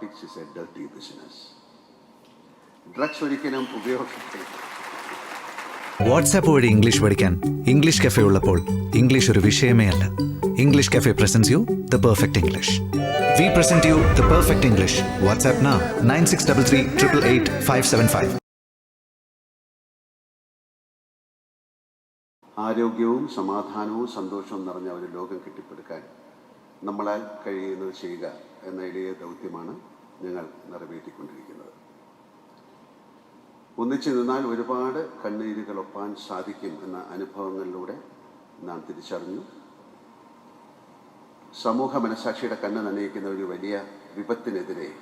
Narcotics is a dirty business. Drugs ഒരിക്കലും ഉപയോഗിക്കില്ല WhatsApp വഴി ഇംഗ്ലീഷ് പഠിക്കാൻ ഇംഗ്ലീഷ് കഫേ ഉള്ളപ്പോൾ ഇംഗ്ലീഷ് ഒരു വിഷയമേ അല്ല. English cafe presents you the perfect English we present you the perfect English WhatsApp നാ nine six double three triple eight five seven five ആരോഗ്യവും സമാധാനവും സന്തോഷവും നിറഞ്ഞ ഒരു ലോകം കെട്ടിപ്പടുക്കാൻ നമ്മളാൽ കഴിയുന്നത് ചെയ്യുക. എന്ന ഇടയ ദൗത്യമാണ് ഞങ്ങൾ നിറവേറ്റിക്കൊണ്ടിരിക്കുന്നത്. ഒന്നിച്ചു നിന്നാൽ ഒരുപാട് കണ്ണീരുകൾ ഒപ്പാൻ സാധിക്കും എന്ന അനുഭവങ്ങളിലൂടെ നാം തിരിച്ചറിഞ്ഞു. സമൂഹ മനസാക്ഷിയുടെ കണ്ണ് നനയിക്കുന്ന ഒരു വലിയ വിപത്തിനെതിരെ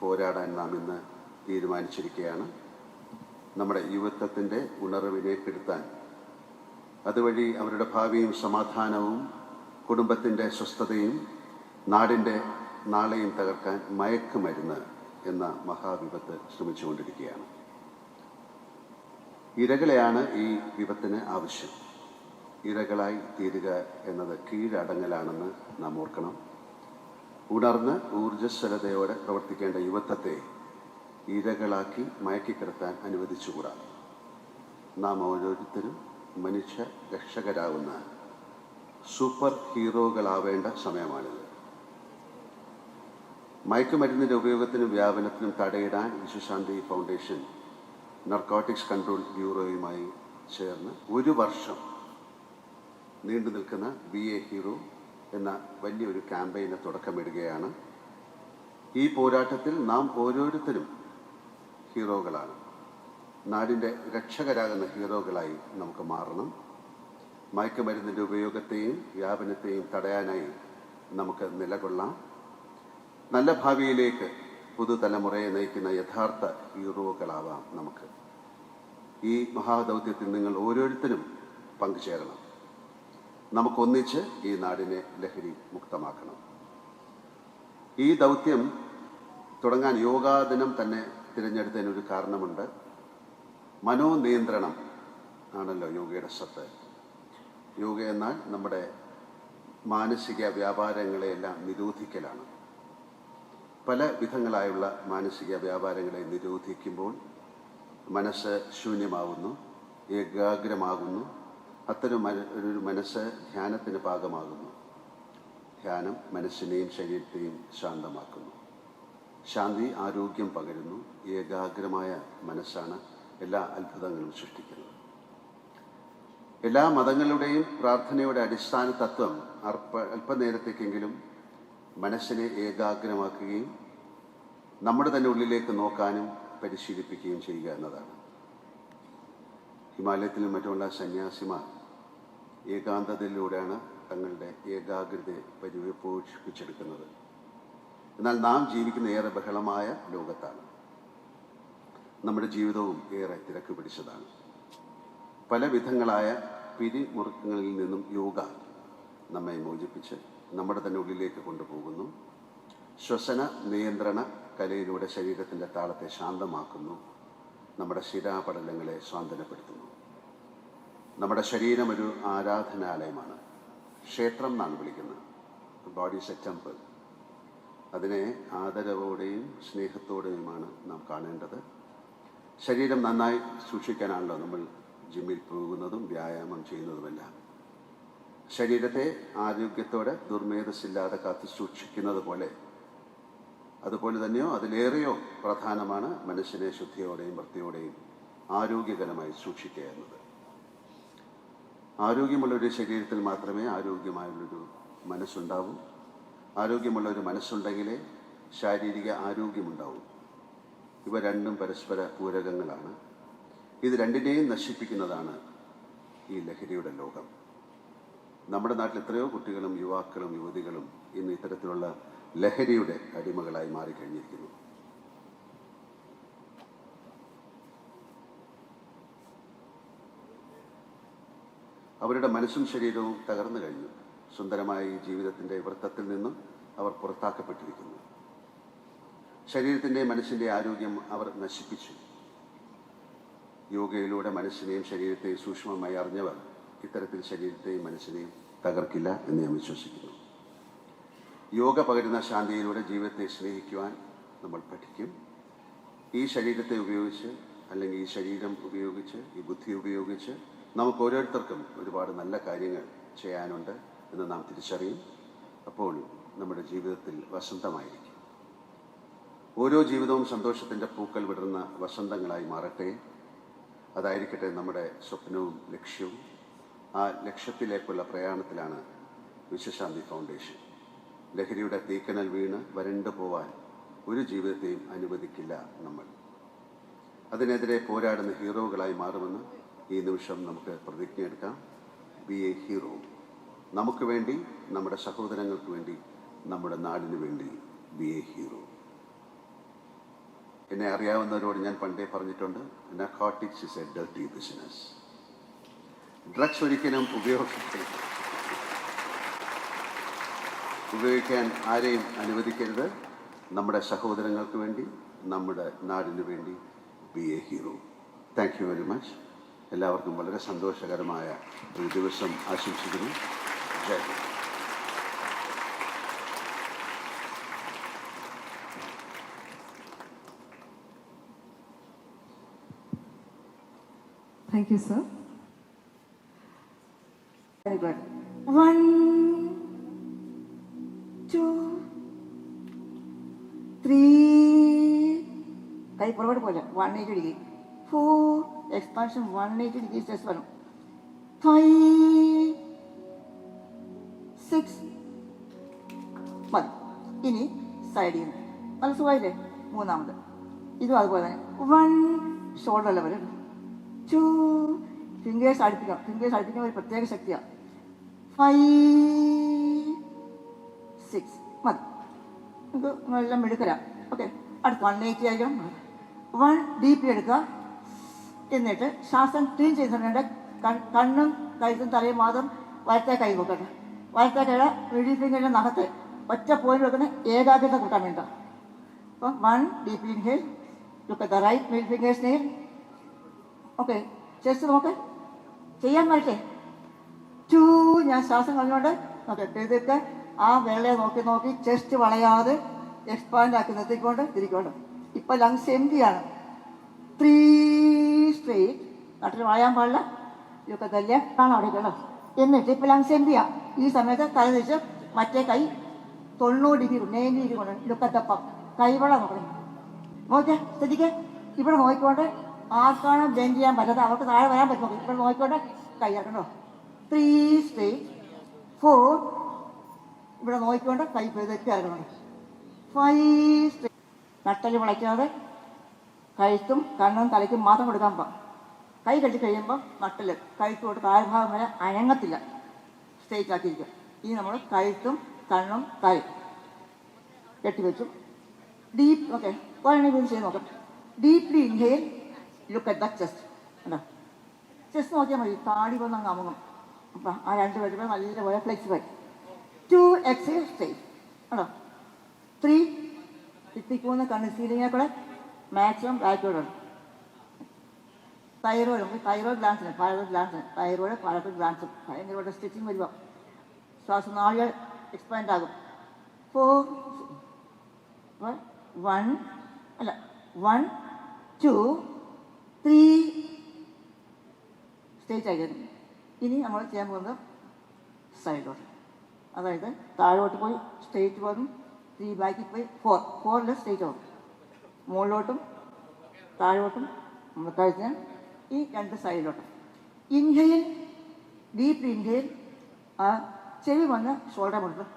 പോരാടാൻ നാം ഇന്ന് തീരുമാനിച്ചിരിക്കുകയാണ്. നമ്മുടെ യുവത്വത്തിന്റെ ഉണർവിനെ കെടുത്താൻ അതുവഴി അവരുടെ ഭാവിയും സമാധാനവും കുടുംബത്തിന്റെ സ്വസ്ഥതയും നാടിന്റെ നാളെയും തകർക്കാൻ മയക്കുമരുന്ന് എന്ന മഹാവിപത്ത് ശ്രമിച്ചുകൊണ്ടിരിക്കുകയാണ്. ഇരകളെയാണ് ഈ വിപത്തിന് ആവശ്യം. ഇരകളായി തീരുക എന്നത് കീഴടങ്ങലാണെന്ന് നാം ഓർക്കണം. ഉണർന്ന് ഊർജസ്വലതയോടെ പ്രവർത്തിക്കേണ്ട യുവത്വത്തെ ഇരകളാക്കി മയക്കിക്കിടത്താൻ അനുവദിച്ചുകൂടാ. നാം ഓരോരുത്തരും മനുഷ്യ രക്ഷകരാകുന്ന സൂപ്പർ ഹീറോകളാവേണ്ട സമയമാണിത്. മയക്കുമരുന്നിന്റെ ഉപയോഗത്തിനും വ്യാപനത്തിനും തടയിടാൻ വിശ്വശാന്തി ഫൗണ്ടേഷൻ നർക്കോട്ടിക്സ് കൺട്രോൾ ബ്യൂറോയുമായി ചേർന്ന് ഒരു വർഷം നീണ്ടു നിൽക്കുന്ന ബി എ ഹീറോ എന്ന വലിയൊരു ക്യാമ്പയിന് തുടക്കമിടുകയാണ്. ഈ പോരാട്ടത്തിൽ നാം ഓരോരുത്തരും ഹീറോകളാണ്. നാടിന്റെ രക്ഷകരാകുന്ന ഹീറോകളായി നമുക്ക് മാറണം. മയക്കുമരുന്നിന്റെ ഉപയോഗത്തെയും വ്യാപനത്തെയും തടയാനായി നമുക്ക് നിലകൊള്ളാം. നല്ല ഭാവിയിലേക്ക് പുതുതലമുറയെ നയിക്കുന്ന യഥാർത്ഥ ഹീറോകളാവാം നമുക്ക്. ഈ മഹാദൗത്യത്തിൽ നിങ്ങൾ ഓരോരുത്തരും പങ്കുചേരണം. നമുക്കൊന്നിച്ച് ഈ നാടിനെ ലഹരി മുക്തമാക്കണം. ഈ ദൗത്യം തുടങ്ങാൻ യോഗാദിനം തന്നെ തിരഞ്ഞെടുത്തതിനൊരു കാരണമുണ്ട്. മനോനിയന്ത്രണം ആണല്ലോ യോഗയുടെ സത്ത് യോഗ എന്നാൽ നമ്മുടെ മാനസിക വ്യാപാരങ്ങളെയെല്ലാം നിരോധിക്കലാണ്. പല വിധങ്ങളായുള്ള മാനസിക വ്യാപാരങ്ങളെ നിരോധിക്കുമ്പോൾ മനസ്സ് ശൂന്യമാകുന്നു ഏകാഗ്രമാകുന്നു അത്തരം ഒരു മനസ്സ് ധ്യാനത്തിന് പാകമാകുന്നു. ധ്യാനം മനസ്സിനെയും ശരീരത്തെയും ശാന്തമാക്കുന്നു. ശാന്തി ആരോഗ്യം പകരുന്നു ഏകാഗ്രമായ മനസ്സാണ് എല്ലാ അത്ഭുതങ്ങളും സൃഷ്ടിക്കുന്നത്. എല്ലാ മതങ്ങളുടെയും പ്രാർത്ഥനയുടെ അടിസ്ഥാന തത്വം അർപ്പ അല്പനേരത്തേക്കെങ്കിലും മനസ്സിനെ ഏകാഗ്രമാക്കുകയും നമ്മുടെ തന്നെ ഉള്ളിലേക്ക് നോക്കാനും പരിശീലിപ്പിക്കുകയും ചെയ്യുക എന്നതാണ്. ഹിമാലയത്തിലും മറ്റുമുള്ള സന്യാസിമാർ ഏകാന്തതയിലൂടെയാണ് തങ്ങളുടെ ഏകാഗ്രതയെ പരിപോഷിപ്പിച്ചെടുക്കുന്നത് എന്നാൽ നാം ജീവിക്കുന്ന ഏറെ ബഹളമായ ലോകത്താണ്. നമ്മുടെ ജീവിതവും ഏറെ തിരക്ക് പിടിച്ചതാണ്. പല വിധങ്ങളായ പിരിമുറുക്കങ്ങളിൽ നിന്നും യോഗ നമ്മെ മോചിപ്പിച്ച് നമ്മുടെ തന്നെ ഉള്ളിലേക്ക് കൊണ്ടുപോകുന്നു. ശ്വസന നിയന്ത്രണ കലയിലൂടെ ശരീരത്തിന്റെ താളത്തെ ശാന്തമാക്കുന്നു. നമ്മുടെ ശിരാപടലങ്ങളെ സ്വാന്തനപ്പെടുത്തുന്നു. നമ്മുടെ ശരീരം ഒരു ആരാധനാലയമാണ്. ക്ഷേത്രം എന്നാണ് വിളിക്കുന്നത്. ബോഡി ഇസ് എ ടെമ്പിൾ അതിനെ ആദരവോടെയും സ്നേഹത്തോടെയുമാണ് നാം കാണേണ്ടത്. ശരീരം നന്നായി സൂക്ഷിക്കാനാണല്ലോ നമ്മൾ ജിമ്മിൽ പോകുന്നതും വ്യായാമം ചെയ്യുന്നതുമെല്ലാം. ശരീരത്തെ ആരോഗ്യത്തോടെ ദുർമേധസ്സില്ലാതെ കാത്തു സൂക്ഷിക്കുന്നത് പോലെ. അതുപോലെ തന്നെയോ അതിലേറെയോ പ്രധാനമാണ് മനസ്സിനെ ശുദ്ധിയോടെയും വൃത്തിയോടെയും ആരോഗ്യകരമായി സൂക്ഷിക്കുക എന്നത്. ആരോഗ്യമുള്ളൊരു ശരീരത്തിൽ മാത്രമേ ആരോഗ്യമായുള്ളൊരു മനസ്സുണ്ടാവൂ. ആരോഗ്യമുള്ള ഒരു മനസ്സുണ്ടെങ്കിലേ ശാരീരിക ആരോഗ്യമുണ്ടാവും. ഇവ രണ്ടും പരസ്പര പൂരകങ്ങളാണ്. ഇത് രണ്ടിനെയും നശിപ്പിക്കുന്നതാണ് ഈ ലഹരിയുടെ ലോകം. നമ്മുടെ നാട്ടിൽ എത്രയോ കുട്ടികളും യുവാക്കളും യുവതികളും ഇന്ന് ഇത്തരത്തിലുള്ള ലഹരിയുടെ അടിമകളായി മാറിക്കഴിഞ്ഞിരിക്കുന്നു. അവരുടെ മനസ്സും ശരീരവും തകർന്നു കഴിഞ്ഞു. സുന്ദരമായ ഈ ജീവിതത്തിന്റെ വൃത്തത്തിൽ നിന്നും അവർ പുറത്താക്കപ്പെട്ടിരിക്കുന്നു. ശരീരത്തിന്റെയും മനസ്സിന്റെ ആരോഗ്യം അവർ നശിപ്പിച്ചു. യോഗയിലൂടെ മനസ്സിനെയും ശരീരത്തെയും സൂക്ഷ്മമായി അറിഞ്ഞവർ ഇത്തരത്തിൽ ശരീരത്തെയും മനസ്സിനെയും തകർക്കില്ല എന്ന് ഞാൻ വിശ്വസിക്കുന്നു. യോഗ പകരുന്ന ശാന്തിയിലൂടെ ജീവിതത്തെ സ്നേഹിക്കുവാൻ നമ്മൾ പഠിക്കും. ഈ ശരീരത്തെ ഉപയോഗിച്ച് അല്ലെങ്കിൽ ഈ ശരീരം ഉപയോഗിച്ച് ഈ ബുദ്ധി ഉപയോഗിച്ച് നമുക്ക് ഓരോരുത്തർക്കും ഒരുപാട് നല്ല കാര്യങ്ങൾ ചെയ്യാനുണ്ട് എന്ന് നാം തിരിച്ചറിയും. അപ്പോൾ നമ്മുടെ ജീവിതത്തിൽ വസന്തമായിരിക്കും. ഓരോ ജീവിതവും സന്തോഷത്തിന്റെ പൂക്കൾ വിടർന്ന വസന്തങ്ങളായി മാറട്ടെ. അതായിരിക്കട്ടെ നമ്മുടെ സ്വപ്നവും ലക്ഷ്യവും. ആ ലക്ഷ്യത്തിലേക്കുള്ള പ്രയാണത്തിലാണ് വിശ്വശാന്തി ഫൗണ്ടേഷൻ. ലഹരിയുടെ തീക്കനൽ വീണ് വരണ്ടു പോവാൻ ഒരു ജീവിതത്തെയും അനുവദിക്കില്ല നമ്മൾ. അതിനെതിരെ പോരാടുന്ന ഹീറോകളായി മാറുമെന്ന് ഈ നിമിഷം നമുക്ക് പ്രതിജ്ഞ എടുക്കാം ബി എ ഹീറോ. നമുക്ക് വേണ്ടി നമ്മുടെ സഹോദരങ്ങൾക്ക് വേണ്ടി നമ്മുടെ നാടിനു വേണ്ടി ബി എ ഹീറോ. എന്നെ അറിയാവുന്നവരോട് ഞാൻ പണ്ടേ പറഞ്ഞിട്ടുണ്ട് narcotics is a dirty business drugs ഒരിക്കലും ഉപയോഗിക്കരുത് ഉപയോഗിക്കാൻ ആരെയും അനുവദിക്കരുത്. നമ്മുടെ സഹോദരങ്ങൾക്ക് വേണ്ടി നമ്മുടെ നാടിന് വേണ്ടി be a hero thank you very much എല്ലാവർക്കും വളരെ സന്തോഷകരമായ ഒരു ദിവസം ആശംസിക്കുന്നു. Jai Hind. Thank you, sir. Good. One, two, three. കൈ പുറകോട്ട് പോലെ one eight degree. Four expansion one eight degree stress വരും ഫൈവ് സിക്സ് മതി. ഇനി സൈഡിൽ നിന്ന് നല്ല സുഖമായില്ലേ? മൂന്നാമത്. ഇതും അതുപോലെ തന്നെ. One shoulder level two fingers അടുപ്പിക്കാം fingers അടുപ്പിക്കാൻ ഒരു പ്രത്യേക ശക്തിയാണ്. ഫൈവ് സിക്സ് മതി. നമുക്ക് എല്ലാം എടുക്കലാം ഓക്കെ അടുത്ത് എയ്റ്റി ആയിരിക്കണം. വൺ ഡീപ്പ് എടുക്കുക. എന്നിട്ട് ശ്വാസം ക്ലീൻ ചെയ്ത് സമയത്ത് കണ്ണും കഴുത്തും തലയും മാത്രം വലത്തെ കൈ വെക്കട്ടെ. വലത്തെ കൈയുടെ മിഡിൽ ഫിംഗറിന്റെ നഖത്ത് ഒറ്റ പോയിന്റ് വെക്കുന്ന ഏകാഗ്രത കൂട്ടാൻ വേണ്ട അപ്പം one deep inhale look the right middle fingers nail okay chest നോക്ക്. ചെയ്യാൻ വരട്ടെ. ടു ഞാൻ ശ്വാസം കളഞ്ഞുകൊണ്ട് നോക്കെ എഴുതിയിട്ട് ആ വെള്ളയെ നോക്കി നോക്കി ചെസ്റ്റ് വളയാതെ എക്സ്പാൻഡ് ആക്കി നിർത്തിക്കൊണ്ട് തിരിക്കൊണ്ട് ഇപ്പം ലങ്സ് എം ആണ്. ത്രീ സ്ട്രേറ്റ് നട്ടിന് വളയാൻ പാടില്ല. ഇതൊക്കെ തല്ലിയ കാണാം അവിടെ എന്നിട്ട് ഇപ്പം ലങ്സ് എം ഈ സമയത്ത് തല തിരിച്ച് മറ്റേ കൈ തൊണ്ണൂറ് ഡിഗ്രി നയന്റി ഡിഗ്രി കൊണ്ട് ഇതൊക്കെ തപ്പം. കൈവള നോക്കണം. നോക്കിയാ ശ്രദ്ധിക്കേ. ഇവിടെ നോക്കിക്കൊണ്ട് ആർക്കാണ് ജയിൻ ചെയ്യാൻ പറ്റാത്ത അവർക്ക് താഴെ വരാൻ പറ്റുമോ? ഇപ്പോൾ നോക്കിക്കോട്ടെ. കൈ ഇറക്കണോ ത്രീ സ്ട്രേറ്റ് ഫോർ ഇവിടെ നോക്കിക്കൊണ്ട് കൈ പെരുതെറ്റി ഇറങ്ങണം ഫൈവ് സ്ട്രേറ്റ് നട്ടൽ വിളയ്ക്കാതെ കഴുത്തും കണ്ണും തലയ്ക്കും മാത്രം കൊടുക്കാൻ പാ. കൈ കെട്ടി കഴിയുമ്പോൾ നട്ടൽ കഴുത്തോട്ട് താഴ്ഭാഗം വരെ അനങ്ങത്തില്ല. സ്ട്രേറ്റ് ആക്കിയിരിക്കും ഇനി നമ്മൾ കഴുത്തും കണ്ണും തലയും കെട്ടിവെച്ചു ഡീപ്പ് ഓക്കെ വേണമെങ്കിൽ ചെയ്ത് നോക്കാം. Deeply inhale look at the chest കേട്ടോ ചെസ്റ്റ് നോക്കിയാൽ മതി. താടി വന്ന് അങ്ങ് അമുങ്ങും. അപ്പം ആ രണ്ട് പേരുടെ നല്ലപോലെ ഫ്ലെക്സിബിൾ ടു എക്സൈൽ സ്റ്റേജ് ഉണ്ടോ ത്രീ ഇത്തിക്കൂന്ന് സീലിങ്ങിനെ കൂടെ മാക്സിമം ബാക്കോടാണ് തൈറോയിഡ് നമുക്ക് തൈറോയിഡ് ഗ്ലാൻസിന് പാരോയിഡ് ഗ്ലാൻസിന് തൈറോയിഡ് പാരോയിഡ് ഗ്ലാൻസും ഭയങ്കരമായിട്ട് സ്റ്റിച്ചിങ് വരുമ്പോൾ ശ്വാസനാളികൾ എക്സ്പാൻഡ് ആകും. ഫോർ വൺ അല്ല വൺ ടു ത്രീ സ്റ്റേറ്റ് ആയിരുന്നു ഇനി നമ്മൾ ചെയ്യാൻ പോകുന്നത് സൈഡോട്ട് അതായത് താഴോട്ട് പോയി സ്റ്റേറ്റ് വന്നു ത്രീ ബാക്കിൽ പോയി ഫോർ ഫോറിൽ സ്റ്റേറ്റ് വന്നു മുകളിലോട്ടും താഴോട്ടും കഴിച്ച് ഈ രണ്ട് സൈഡിലോട്ടും ഇൻഹയിൽ ഡീപ്പ് ഇൻഹയിൽ ആ ചെവി വന്ന് ഷോൾഡർ മുകളിൽ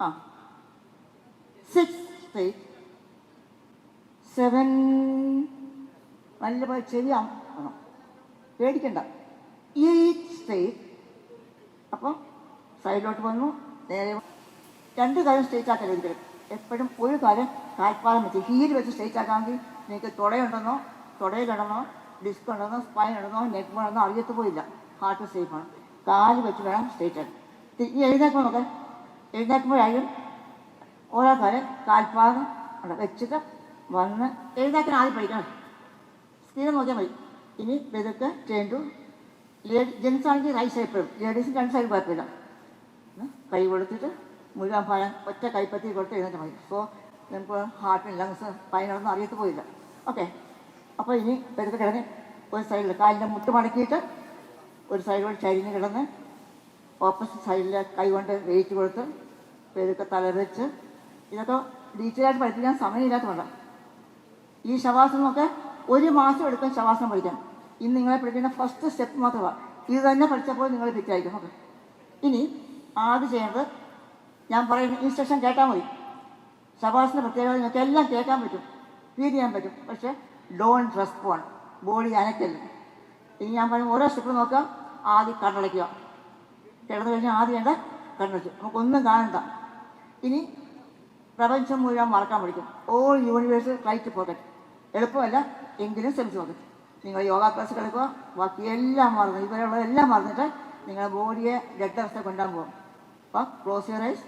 ആ സിക്സ് സ്ട്രേറ്റ് സെവൻ നല്ല ആണോ? പേടിക്കണ്ട. സ്ട്രേറ്റ് അപ്പം സൈഡിലോട്ട് വന്നു നേരെ രണ്ട് കാര്യം സ്ട്രേറ്റ് ആക്കാൻ ഒരിക്കലും എപ്പോഴും ഒരു കാര്യം കാൽപ്പാലം വെച്ച് ഹീൽ വെച്ച് സ്ട്രേറ്റ് ആക്കാമെങ്കിൽ നിങ്ങൾക്ക് തുടയുണ്ടെന്നോ തുടയിലിടണോ ഡിസ്ക് ഉണ്ടെന്നോ സ്പൈൻ ഉണ്ടെന്നോ നെക്ക് ഉണ്ടെന്നോ അറിയത്ത് പോയില്ല. ഹാർട്ട് സേഫാണ് കാൽ വെച്ച് വേണം സ്ട്രേറ്റ് ആക്കാൻ. ഈ എഴുന്നേക്കുമ്പോൾ നോക്കാം. എഴുന്നേക്കുമ്പോഴായാലും ഓരോ കാര്യം കാൽപ്പാലം വെച്ചിട്ട് വന്ന് എഴുന്നേക്കാൻ ആദ്യം പഠിക്കണം. സ്ഥിരം നോക്കിയാൽ മതി. ഇനി വെതുക്ക് ചെയ്തു ലേഡി ജെൻസ് ആണെങ്കിൽ റൈറ്റ് സൈഡ് എപ്പോഴും ലേഡീസിന് രണ്ട് സൈഡ് കുഴപ്പമില്ല. കൈ കൊടുത്തിട്ട് മുഴുവൻ ഭാഗം ഒറ്റ കൈപ്പത്തി കൊടുത്ത് എഴുന്നേറ്റ് മതി. സോ നമുക്ക് ഹാർട്ടിന് ലങ്സ് പൈനൊന്നും അറിയത്ത് പോയില്ല. ഓക്കെ അപ്പോൾ ഇനി വെതുക്ക് കിടന്ന് ഒരു സൈഡിൽ കാലിന്റെ മുട്ട് മടക്കിയിട്ട് ഒരു സൈഡിലൂടെ ചരിഞ്ഞ് കിടന്ന് ഓപ്പോസിറ്റ് സൈഡിൽ കൈ കൊണ്ട് വെയിറ്റ് കൊടുത്ത് പെരുക്കെ തലവെച്ച് ഇതൊക്കെ ഡീറ്റെയിൽ ആയിട്ട് പഠിപ്പിക്കാൻ സമയമില്ലാത്തതുകൊണ്ടാണ് ഈ ശവാസനമൊക്കെ ഒരു മാസം എടുക്കാൻ ശവാസനം പഠിക്കാം ഇന്ന് നിങ്ങളെ പഠിക്കുന്ന ഫസ്റ്റ് സ്റ്റെപ്പ് മാത്രമാണ് ഇത് തന്നെ പഠിച്ചപ്പോൾ നിങ്ങൾ ഫിറ്റായിരിക്കും ഓക്കെ. ഇനി ആദ്യം ചെയ്യേണ്ടത് ഞാൻ പറയുന്ന ഇൻസ്ട്രക്ഷൻ കേട്ടാൽ മതി. ശവാസന പ്രത്യേകത നിങ്ങൾക്ക് എല്ലാം കേൾക്കാൻ പറ്റും. ഫീൽ ചെയ്യാൻ പറ്റും. പക്ഷേ ഡോൺ റെസ്പോണ്ട് ബോഡി അനക്കല്ല ഇനി ഞാൻ പറയുന്ന ഓരോ സ്റ്റെപ്പ് നോക്കാം. ആദ്യം കണ്ണടയ്ക്കുക കിടന്നു കഴിഞ്ഞാൽ ആദ്യം വേണ്ട കണ്ണടച്ചു നമുക്കൊന്നും കാണണ്ട. ഇനി പ്രപഞ്ചം മുഴുവൻ മറക്കാൻ പഠിക്കും. ഓൾ യൂണിവേഴ്സ് റൈറ്റ് പോക്കറ്റ് എളുപ്പമല്ല. എങ്കിലും ശ്രമിച്ചു നോക്കും. നിങ്ങൾ യോഗ ക്ലാസ് കിടക്കുക ബാക്കി എല്ലാം മറന്നു. ഇവരുള്ള എല്ലാം മറന്നിട്ട് നിങ്ങളുടെ ബോഡിയെ രക്തവസ്ഥ കൊണ്ടുപോകാൻ പോകും അപ്പം ക്ലോസ് യുവർ ഐസ്